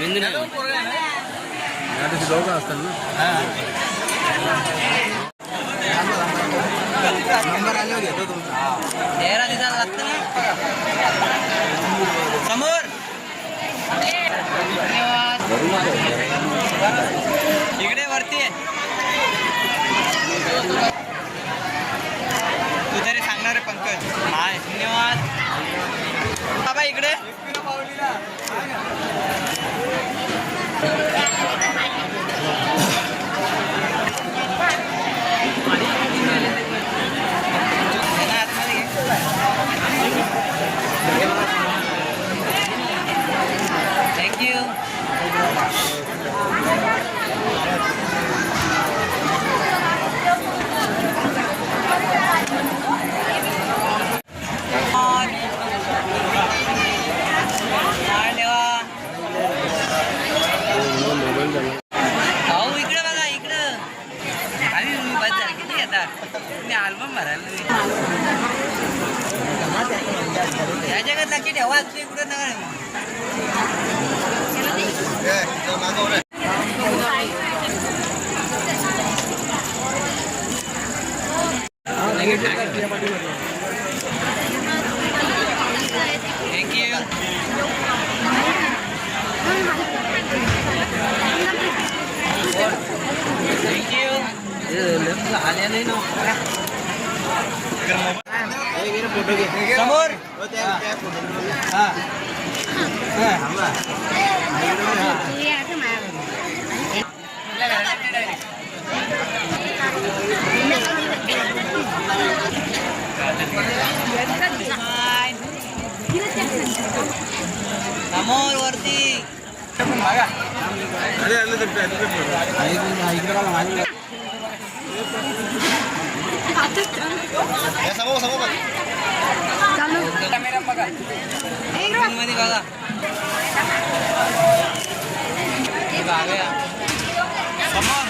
मेहंदी दोघं असतात ना नंबर आल्यावर घेतो तुमचा दिसायला लागतं ना समोर इकडे वरती आहे. बस झाली किती येतात मी अल्बम भरायला या जगात लक्ष ठेवा तू इकडं नका थँक्यू थँक्यू समोर. हा. समोर वरती. अरे आलं तर मध्ये बघा हे बघा. समोर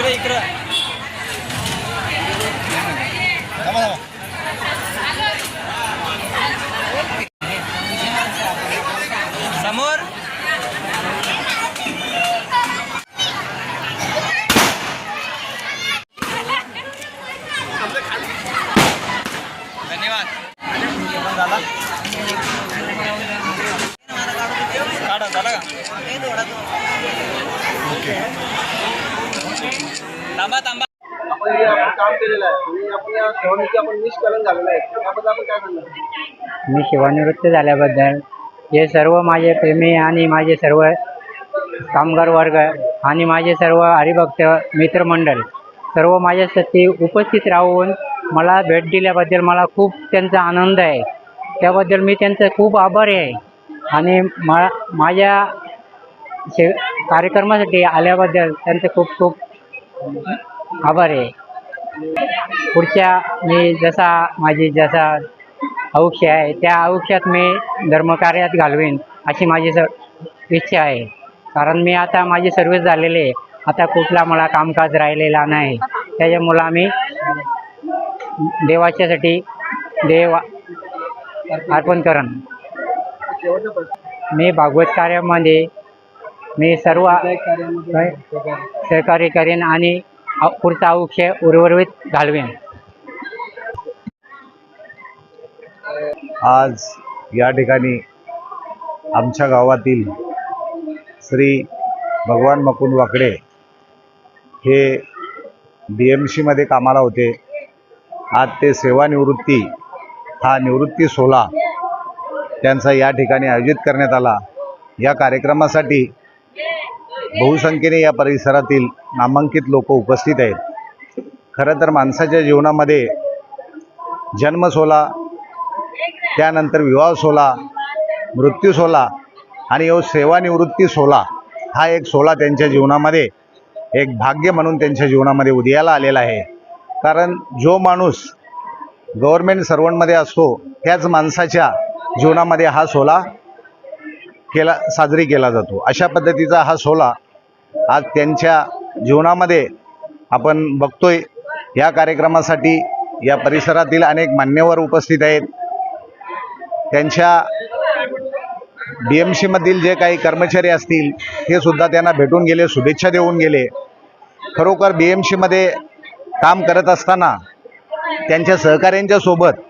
इकडे इकडे. समोर. धन्यवाद. काढा झाला का? ओके. थांबा थांबा. आपण जे आपण काम केलेलं आहे. आणि आपण या धोनीचे आपण निष्कलन झालेलं आहे. त्याबद्दल आपण काय सांगणार मी सेवानिवृत्त झाल्याबद्दल हे सर्व माझे प्रेमी आणि माझे सर्व कामगार वर्ग आणि माझे सर्व हरिभक्त मित्रमंडळ सर्व माझ्यासाठी उपस्थित राहून मला भेट दिल्याबद्दल मला खूप त्यांचा आनंद आहे. त्याबद्दल मी त्यांचा खूप आभारी आहे. आणि मा माझ्या शे कार्यक्रमासाठी आल्याबद्दल त्यांचे खूप खूप आभार आहे. पुढच्या मी जसा माझी जसा आयुष्य आहे त्या आयुष्यात मी धर्मकार्यात घालवीन अशी माझी स इच्छा आहे. कारण मी आता माझी सर्व्हिस झालेली आहे. आता कुठला मला कामकाज राहिलेला नाही. त्याच्यामुळं आम्ही देवाच्यासाठी देव अर्पण करण. मी भागवत कार्यामध्ये मी सर्व सहकार्य करेन आणि पुढचं आयुष्य उर्वरित घालवेन. आज या ठिकाणी आमच्या गावातील श्री भगवान मकुंद वाकडे हे डी एम सीमध्ये कामाला होते. आज ते सेवानिवृत्ती हा निवृत्ती सोहळा त्यांचा या ठिकाणी आयोजित करण्यात आला. या कार्यक्रमासाठी बहुसंख्येने या परिसरातील नामांकित लोक उपस्थित आहेत. खरं तर माणसाच्या जीवनामध्ये जन्म सोला त्यानंतर विवाह सोला मृत्यू सोला आणि यो सेवानिवृत्ती सोला हा एक सोला त्यांच्या जीवनामध्ये एक भाग्य म्हणून त्यांच्या जीवनामध्ये उदयाला आलेला आहे. कारण जो माणूस गव्हर्मेंट सर्वंटमध्ये असतो त्याच माणसाच्या जीवनामध्ये हा सोला केला साजरी केला जातो. अशा पद्धतीचा हा सोहळा आज त्यांच्या जीवनामध्ये आपण बघतोय. या कार्यक्रमासाठी या परिसरातील अनेक मान्यवर उपस्थित आहेत. त्यांच्या डी एम सीमधील जे काही कर्मचारी असतील ते सुद्धा त्यांना भेटून गेले शुभेच्छा देऊन गेले. खरोखर बी एम सीमध्ये काम करत असताना त्यांच्या सहकाऱ्यांच्या सोबत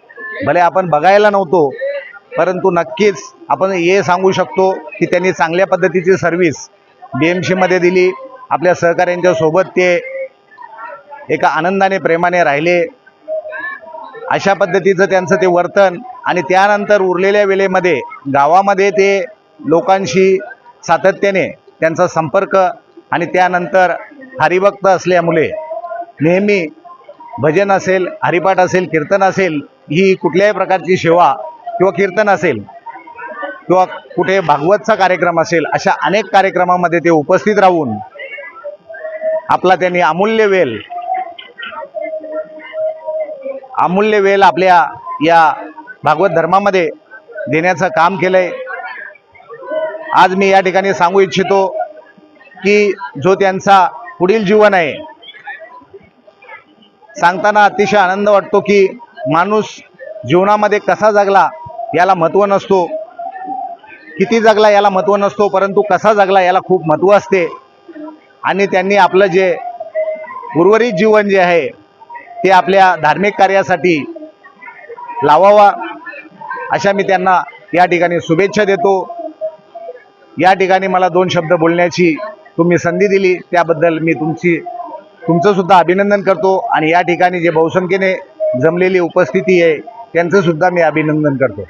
भले आपण बघायला नव्हतो परंतु नक्कीच आपण हे सांगू शकतो की त्यांनी चांगल्या पद्धतीची सर्व्हिस बी एम सीमध्ये दिली. आपल्या सहकाऱ्यांच्या सोबत ते एका आनंदाने प्रेमाने राहिले. अशा पद्धतीचं त्यांचं ते वर्तन आणि त्यानंतर उरलेल्या वेळेमध्ये गावामध्ये ते लोकांशी सातत्याने त्यांचा संपर्क आणि त्यानंतर हरिभक्त असल्यामुळे नेहमी भजन असेल हरिपाठ असेल कीर्तन असेल ही कुठल्याही प्रकारची सेवा किंवा कीर्तन असेल किंवा कुठे भागवतचा कार्यक्रम असेल अशा अनेक कार्यक्रमामध्ये ते उपस्थित राहून आपला त्यांनी अमूल्य वेल अमूल्य वेल आपल्या या भागवत धर्मामध्ये देण्याचं काम केलंय. आज मी या ठिकाणी सांगू इच्छितो की जो त्यांचा पुढील जीवन आहे सांगताना अतिशय आनंद वाटतो की माणूस जीवनामध्ये कसा जगला याला महत्त्व नसतो. किती जगला याला महत्त्व नसतो परंतु कसा जगला याला खूप महत्त्व असते. आणि त्यांनी आपलं जे उर्वरित जीवन जे आहे ते आपल्या धार्मिक कार्यासाठी लावावा अशा मी त्यांना या ठिकाणी शुभेच्छा देतो. या ठिकाणी मला दोन शब्द बोलण्याची तुम्ही संधी दिली त्याबद्दल मी तुमची तुमचंसुद्धा अभिनंदन करतो. आणि या ठिकाणी जे बहुसंख्येने जमलेली उपस्थिती आहे त्यांचंसुद्धा मी अभिनंदन करतो.